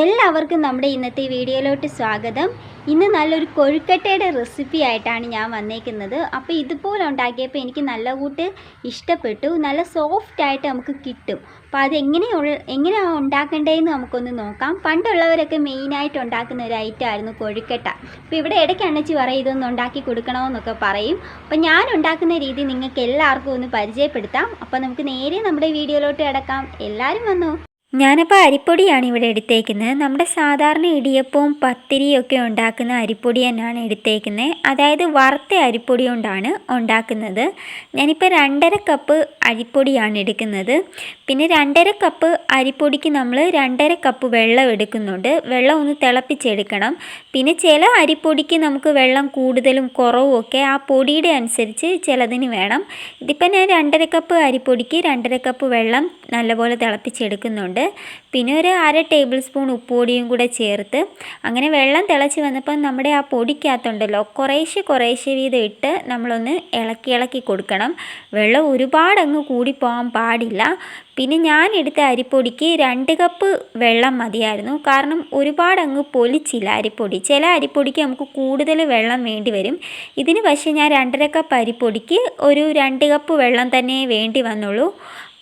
എല്ലാവർക്കും നമ്മുടെ ഇന്നത്തെ വീഡിയോയിലോട്ട് സ്വാഗതം. ഇന്ന് നല്ലൊരു കൊഴുക്കട്ടയുടെ റെസിപ്പി ആയിട്ടാണ് ഞാൻ വന്നേക്കുന്നത്. അപ്പോൾ ഇതുപോലെ ഉണ്ടാക്കിയപ്പോൾ എനിക്ക് നല്ല കൂട്ട് ഇഷ്ടപ്പെട്ടു. നല്ല സോഫ്റ്റ് ആയിട്ട് നമുക്ക് കിട്ടും. അപ്പോൾ അതെങ്ങനെയുള്ള എങ്ങനെയാണ് ഉണ്ടാക്കേണ്ടതെന്ന് നമുക്കൊന്ന് നോക്കാം. പണ്ടുള്ളവരൊക്കെ മെയിനായിട്ട് ഉണ്ടാക്കുന്ന ഒരു ഐറ്റം ആയിരുന്നു കൊഴുക്കട്ട. അപ്പോൾ ഇവിടെ ഇടയ്ക്ക് അണച്ചി പറയും ഇതൊന്ന് ഉണ്ടാക്കി കൊടുക്കണമെന്നൊക്കെ പറയും. അപ്പോൾ ഞാൻ ഉണ്ടാക്കുന്ന രീതി നിങ്ങൾക്ക് എല്ലാവർക്കും ഒന്ന് പരിചയപ്പെടുത്താം. അപ്പോൾ നമുക്ക് നേരെ നമ്മുടെ വീഡിയോയിലോട്ട് കിടക്കാം. എല്ലാവരും വന്നോ? ഞാനപ്പോൾ അരിപ്പൊടിയാണ് ഇവിടെ എടുത്തേക്കുന്നത്. നമ്മുടെ സാധാരണ ഇടിയപ്പവും പത്തിരിയും ഒക്കെ ഉണ്ടാക്കുന്ന അരിപ്പൊടി തന്നെയാണ് എടുത്തേക്കുന്നത്. അതായത് വറുത്ത അരിപ്പൊടി കൊണ്ടാണ് ഉണ്ടാക്കുന്നത്. ഞാനിപ്പോൾ രണ്ടര കപ്പ് അരിപ്പൊടിയാണ് എടുക്കുന്നത്. പിന്നെ രണ്ടര കപ്പ് അരിപ്പൊടിക്ക് നമ്മൾ രണ്ടര കപ്പ് വെള്ളം എടുക്കുന്നുണ്ട്. വെള്ളം ഒന്ന് തിളപ്പിച്ചെടുക്കണം. പിന്നെ ചില അരിപ്പൊടിക്ക് നമുക്ക് വെള്ളം കൂടുതലും കുറവുമൊക്കെ ആ പൊടിയുടെ അനുസരിച്ച് ചിലതിന് വേണം. ഇതിപ്പോൾ ഞാൻ രണ്ടര കപ്പ് അരിപ്പൊടിക്ക് രണ്ടര കപ്പ് വെള്ളം നല്ലപോലെ തിളപ്പിച്ചെടുക്കുന്നുണ്ട്. പിന്നെ ഒരു അര ടേബിൾ സ്പൂൺ ഉപ്പുപൊടിയും കൂടെ ചേർത്ത് അങ്ങനെ വെള്ളം തിളച്ച് വന്നപ്പോൾ നമ്മുടെ ആ പൊടിക്കകത്തുണ്ടല്ലോ കുറേശ്ശെ കുറേശ്ശെ വീതം ഇട്ട് നമ്മളൊന്ന് ഇളക്കി ഇളക്കി കൊടുക്കണം. വെള്ളം ഒരുപാട് അങ്ങ് കൂടിപ്പോകാൻ പാടില്ല. പിന്നെ ഞാൻ എടുത്ത അരിപ്പൊടിക്ക് രണ്ട് കപ്പ് വെള്ളം മതിയായിരുന്നു. കാരണം ഒരുപാട് അങ്ങ് പൊലിച്ചില്ല അരിപ്പൊടി. ചില അരിപ്പൊടിക്ക് നമുക്ക് കൂടുതൽ വെള്ളം വേണ്ടി വരും. ഇതിന് പക്ഷേ ഞാൻ രണ്ടര കപ്പ് അരിപ്പൊടിക്ക് ഒരു രണ്ട് കപ്പ് വെള്ളം തന്നെ വേണ്ടി വന്നുള്ളൂ.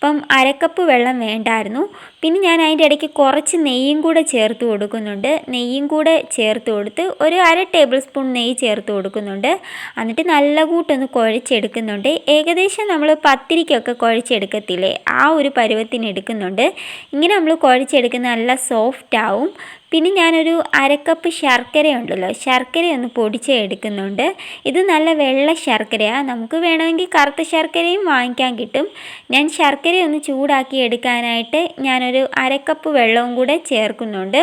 അപ്പം അരക്കപ്പ് വെള്ളം വേണ്ടായിരുന്നു. പിന്നെ ഞാൻ അതിന്റെ ഇടയ്ക്ക് കുറച്ച് നെയ്യും കൂടെ ചേർത്ത് കൊടുക്കുന്നുണ്ട്. നെയ്യും കൂടെ ചേർത്ത് കൊടുത്ത് ഒരു അര ടേബിൾ സ്പൂൺ നെയ്യ് ചേർത്ത് കൊടുക്കുന്നുണ്ട്. എന്നിട്ട് നല്ല കൂട്ടൊന്ന് കുഴച്ചെടുക്കുന്നുണ്ട്. ഏകദേശം നമ്മൾ പത്തിരിക്കൊക്കെ കുഴച്ചെടുക്കത്തില്ലേ? ആ ഒരു പരുവത്തിന് എടുക്കുന്നുണ്ട്. ഇങ്ങനെ നമ്മൾ കുഴച്ചെടുക്കുന്ന നല്ല സോഫ്റ്റ് ആവും. പിന്നെ ഞാനൊരു അരക്കപ്പ് ശർക്കര ഉണ്ടല്ലോ ശർക്കര ഒന്ന് പൊടിച്ച് എടുക്കുന്നുണ്ട് ഇത് നല്ല വെള്ള ശർക്കരയാണ് നമുക്ക് വേണമെങ്കിൽ കറുത്ത ശർക്കരയും വാങ്ങിക്കാൻ കിട്ടും. ഞാൻ ശർക്കര ഒന്ന് ചൂടാക്കി എടുക്കാനായിട്ട് ഞാനൊരു അരക്കപ്പ് വെള്ളവും കൂടെ ചേർക്കുന്നുണ്ട്.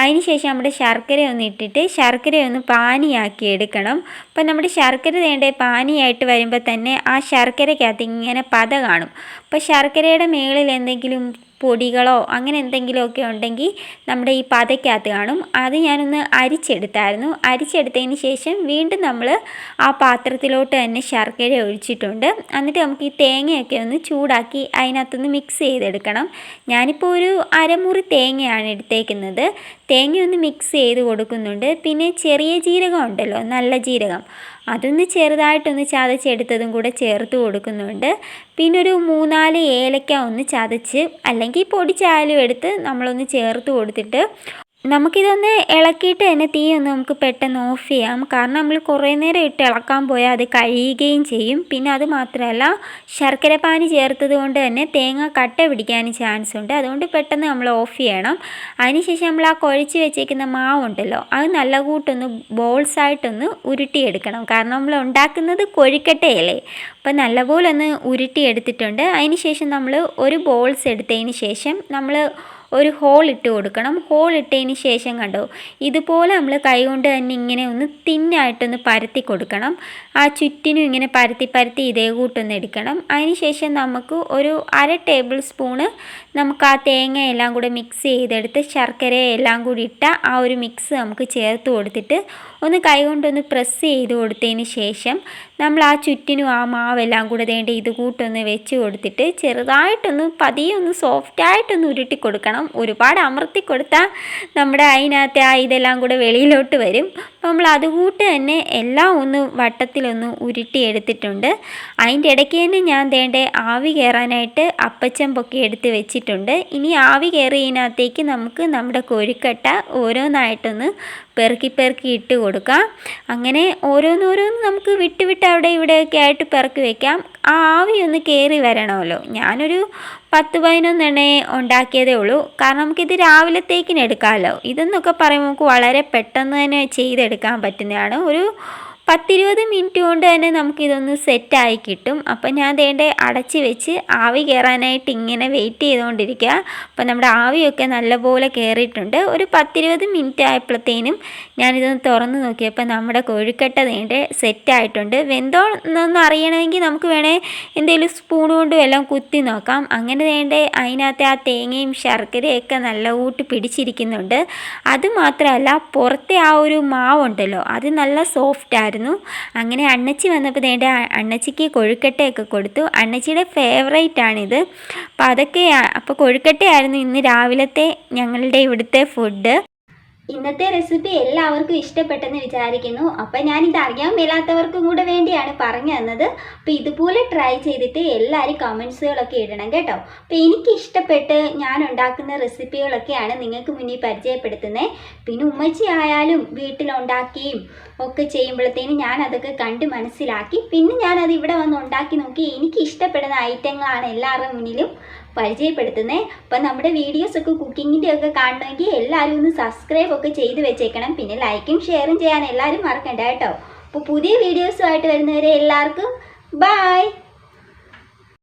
അതിനുശേഷം നമ്മുടെ ശർക്കര ഒന്ന് ഇട്ടിട്ട് ശർക്കര ഒന്ന് പാനിയാക്കി എടുക്കണം. അപ്പം നമ്മുടെ ശർക്കര വേണ്ട പാനിയായിട്ട് വരുമ്പോൾ തന്നെ ആ ശർക്കരയ്ക്കകത്ത് ഇങ്ങനെ പത കാണും. അപ്പോൾ ശർക്കരയുടെ മേളിൽ എന്തെങ്കിലും പൊടികളോ അങ്ങനെ എന്തെങ്കിലുമൊക്കെ ഉണ്ടെങ്കിൽ നമ്മുടെ ഈ പതയ്ക്കകത്ത് കാണും. അത് ഞാനൊന്ന് അരിച്ചെടുത്തായിരുന്നു. അരിച്ചെടുത്തതിന് ശേഷം വീണ്ടും നമ്മൾ ആ പാത്രത്തിലോട്ട് തന്നെ ശർക്കര ഒഴിച്ചിട്ടുണ്ട്. എന്നിട്ട് നമുക്ക് ഈ തേങ്ങയൊക്കെ ഒന്ന് ചൂടാക്കി അതിനകത്തൊന്ന് മിക്സ് ചെയ്തെടുക്കണം. ഞാനിപ്പോൾ ഒരു അരമുറി തേങ്ങയാണ് എടുത്തേക്കുന്നത്. തേങ്ങ ഒന്ന് മിക്സ് ചെയ്ത് കൊടുക്കുന്നുണ്ട്. പിന്നെ ചെറിയ ജീരകം ഉണ്ടല്ലോ നല്ല ജീരകം. അതൊന്ന് ചെറുതായിട്ടൊന്ന് ചതച്ചെടുത്തതും കൂടെ ചേർത്ത് കൊടുക്കുന്നുണ്ട്. പിന്നെ ഒരു മൂന്നാൽ ഏലക്ക ഒന്ന് ചതച്ച് അല്ലെങ്കിൽ പൊടിച്ചായാലും എടുത്ത് നമ്മളൊന്ന് ചേർത്ത് കൊടുത്തിട്ട് നമുക്കിതൊന്ന് ഇളക്കിയിട്ട് തന്നെ തീ ഒന്ന് നമുക്ക് പെട്ടെന്ന് ഓഫ് ചെയ്യാം. കാരണം നമ്മൾ കുറേ നേരം ഇട്ട് ഇളക്കാൻ പോയാൽ അത് കഴിയുകയും ചെയ്യും. പിന്നെ അത് മാത്രമല്ല ശർക്കര പാനി ചേർത്തത് കൊണ്ട് തന്നെ തേങ്ങ കട്ട പിടിക്കാൻ ചാൻസ് ഉണ്ട്. അതുകൊണ്ട് പെട്ടെന്ന് നമ്മൾ ഓഫ് ചെയ്യണം. അതിനുശേഷം നമ്മൾ ആ കുഴച്ച് വെച്ചേക്കുന്ന മാവുണ്ടല്ലോ അത് നല്ല കൂട്ടൊന്ന് ബോൾസായിട്ടൊന്ന് ഉരുട്ടിയെടുക്കണം. കാരണം നമ്മൾ ഉണ്ടാക്കുന്നത് കൊഴിക്കട്ടയല്ലേ അപ്പം നല്ലപോലെ ഒന്ന് ഉരുട്ടിയെടുത്തിട്ടുണ്ട്. അതിനുശേഷം നമ്മൾ ഒരു ബോൾസ് എടുത്തതിന് ശേഷം നമ്മൾ ഒരു ഹോൾ ഇട്ട് കൊടുക്കണം. ഹോൾ ഇട്ടതിന് ശേഷം കണ്ടോ ഇതുപോലെ നമ്മൾ കൈ കൊണ്ട് തന്നെ ഇങ്ങനെ ഒന്ന് തിന്നായിട്ടൊന്ന് പരത്തി കൊടുക്കണം. ആ ചുറ്റിനും ഇങ്ങനെ പരത്തി പരത്തി ഇതേ കൂട്ടൊന്ന് എടുക്കണം. അതിന് ശേഷം നമുക്ക് ഒരു അര ടേബിൾ സ്പൂണ് നമുക്ക് ആ തേങ്ങ എല്ലാം കൂടെ മിക്സ് ചെയ്തെടുത്ത് ശർക്കര എല്ലാം കൂടി ഇട്ട ആ ഒരു മിക്സ് നമുക്ക് ചേർത്ത് കൊടുത്തിട്ട് ഒന്ന് കൈ കൈകൊണ്ടൊന്ന് പ്രസ് ചെയ്ത് കൊടുത്തതിന് ശേഷം നമ്മൾ ആ ചുറ്റിനും ആ മാവെല്ലാം കൂടെ വേണ്ട ഇത് കൂട്ടൊന്ന് വെച്ച് കൊടുത്തിട്ട് ചെറുതായിട്ടൊന്ന് പതിയെ ഒന്ന് സോഫ്റ്റായിട്ടൊന്ന് ഉരുട്ടി കൊടുക്കണം. ഒരുപാട് അമർത്തി കൊടുത്താൽ നമ്മുടെ അതിനകത്തെ ആ ഇതെല്ലാം കൂടെ വെളിയിലോട്ട് വരും. നമ്മൾ അതുകൂട്ട് തന്നെ എല്ലാം ഒന്ന് വട്ടത്തിലൊന്ന് ഉരുട്ടി എടുത്തിട്ടുണ്ട് അതിന്റെ ഇടയ്ക്ക് തന്നെ ഞാൻ വേണ്ട ആവി കയറാനായിട്ട് അപ്പച്ചം പൊക്കി എടുത്ത് വെച്ചിട്ടുണ്ട്. ഇനി ആവി കയറിയതിനകത്തേക്ക് നമുക്ക് നമ്മുടെ കൊഴുക്കട്ട ഓരോന്നായിട്ടൊന്ന് പെറുക്കി പെറുക്കി ഇട്ട് കൊടുക്കാം. അങ്ങനെ ഓരോന്നോരോന്ന് നമുക്ക് വിട്ട് വിട്ട് അവിടെ ഇവിടെയൊക്കെ ആയിട്ട് പെറുക്കി വെക്കാം. ആ ആവി ഒന്ന് കയറി വരണമല്ലോ. ഞാനൊരു പത്ത് പതിനൊന്നെണ്ണേ ഉണ്ടാക്കിയതേ ഉള്ളൂ. കാരണം നമുക്കിത് രാവിലത്തേക്കിന് എടുക്കാമല്ലോ ഇതെന്നൊക്കെ പറയുമ്പോൾ നമുക്ക് വളരെ പെട്ടെന്ന് തന്നെ ചെയ്തെടുക്കാൻ പറ്റുന്നതാണ്. ഒരു പത്തിരുപത് മിനിറ്റ് കൊണ്ട് തന്നെ നമുക്കിതൊന്ന് സെറ്റായി കിട്ടും. അപ്പം ഞാൻ ദേണ്ടെ അടച്ച് വെച്ച് ആവി കയറാനായിട്ട് ഇങ്ങനെ വെയിറ്റ് ചെയ്തുകൊണ്ടിരിക്കുക. അപ്പം നമ്മുടെ ആവിയൊക്കെ നല്ലപോലെ കയറിയിട്ടുണ്ട് ഒരു പത്തിരുപത് മിനിറ്റ് ആയപ്പോഴത്തേനും ഞാനിതൊന്ന് തുറന്ന് നോക്കിയപ്പോൾ നമ്മുടെ കൊഴുക്കട്ട ദേണ്ടെ സെറ്റായിട്ടുണ്ട്. വെന്തോ എന്നൊന്ന് അറിയണമെങ്കിൽ നമുക്ക് വേണേൽ എന്തെങ്കിലും സ്പൂൺ കൊണ്ട് എല്ലാം കുത്തി നോക്കാം. അങ്ങനെ വേണ്ട അതിനകത്തെ ആ തേങ്ങയും ശർക്കരയൊക്കെ നല്ല ഊട്ടി പിടിച്ചിരിക്കുന്നുണ്ട് അതുമാത്രമല്ല പുറത്തെ ആ ഒരു മാവുണ്ടല്ലോ അത് നല്ല സോഫ്റ്റ് ആയിരുന്നു ഉണ്ടായിരുന്നു. അങ്ങനെ അണ്ണച്ചി വന്നപ്പോൾ നേരെ അണ്ണച്ചിക്ക് കൊഴുക്കട്ടയൊക്കെ കൊടുത്തു. അണ്ണച്ചിയുടെ ഫേവറേറ്റ് ആണിത്. അപ്പോൾ അതൊക്കെ അപ്പോൾ കൊഴുക്കട്ടയായിരുന്നു ഇന്ന് രാവിലത്തെ ഞങ്ങളുടെ ഇവിടുത്തെ ഫുഡ് ഇന്നത്തെ റെസിപ്പി എല്ലാവർക്കും ഇഷ്ടപ്പെട്ടെന്ന് വിചാരിക്കുന്നു. അപ്പം ഞാനിത് അറിയാൻ മേലാത്തവർക്കും കൂടെ വേണ്ടിയാണ് പറഞ്ഞു തന്നത്. അപ്പോൾ ഇതുപോലെ ട്രൈ ചെയ്തിട്ട് എല്ലാവരും കമൻസുകളൊക്കെ ഇടണം കേട്ടോ. അപ്പോൾ എനിക്ക് ഇഷ്ടപ്പെട്ട് ഞാൻ ഉണ്ടാക്കുന്ന റെസിപ്പികളൊക്കെയാണ് നിങ്ങൾക്ക് മുന്നിൽ പരിചയപ്പെടുത്തുന്നത് പിന്നെ ഉമ്മച്ചി ആയാലും വീട്ടിലുണ്ടാക്കിയും ഒക്കെ ചെയ്യുമ്പോഴത്തേനും ഞാൻ അതൊക്കെ കണ്ട് മനസ്സിലാക്കി. പിന്നെ ഞാനത് ഇവിടെ വന്ന് ഉണ്ടാക്കി നോക്കി. എനിക്ക് ഇഷ്ടപ്പെടുന്ന ഐറ്റങ്ങളാണ് എല്ലാവരുടെ മുന്നിലും. പരിചയപ്പെടുത്തുന്നത് അപ്പം നമ്മുടെ വീഡിയോസൊക്കെ കുക്കിങ്ങിന്റെ ഒക്കെ കാണണമെങ്കിൽ എല്ലാവരും ഒന്ന് സബ്സ്ക്രൈബ് ഒക്കെ ചെയ്ത് വെച്ചേക്കണം. പിന്നെ ലൈക്കും ഷെയറും ചെയ്യാൻ എല്ലാവരും മറക്കണ്ട കേട്ടോ. അപ്പോൾ പുതിയ വീഡിയോസുമായിട്ട് വരുന്നവരെ എല്ലാവർക്കും ബായ്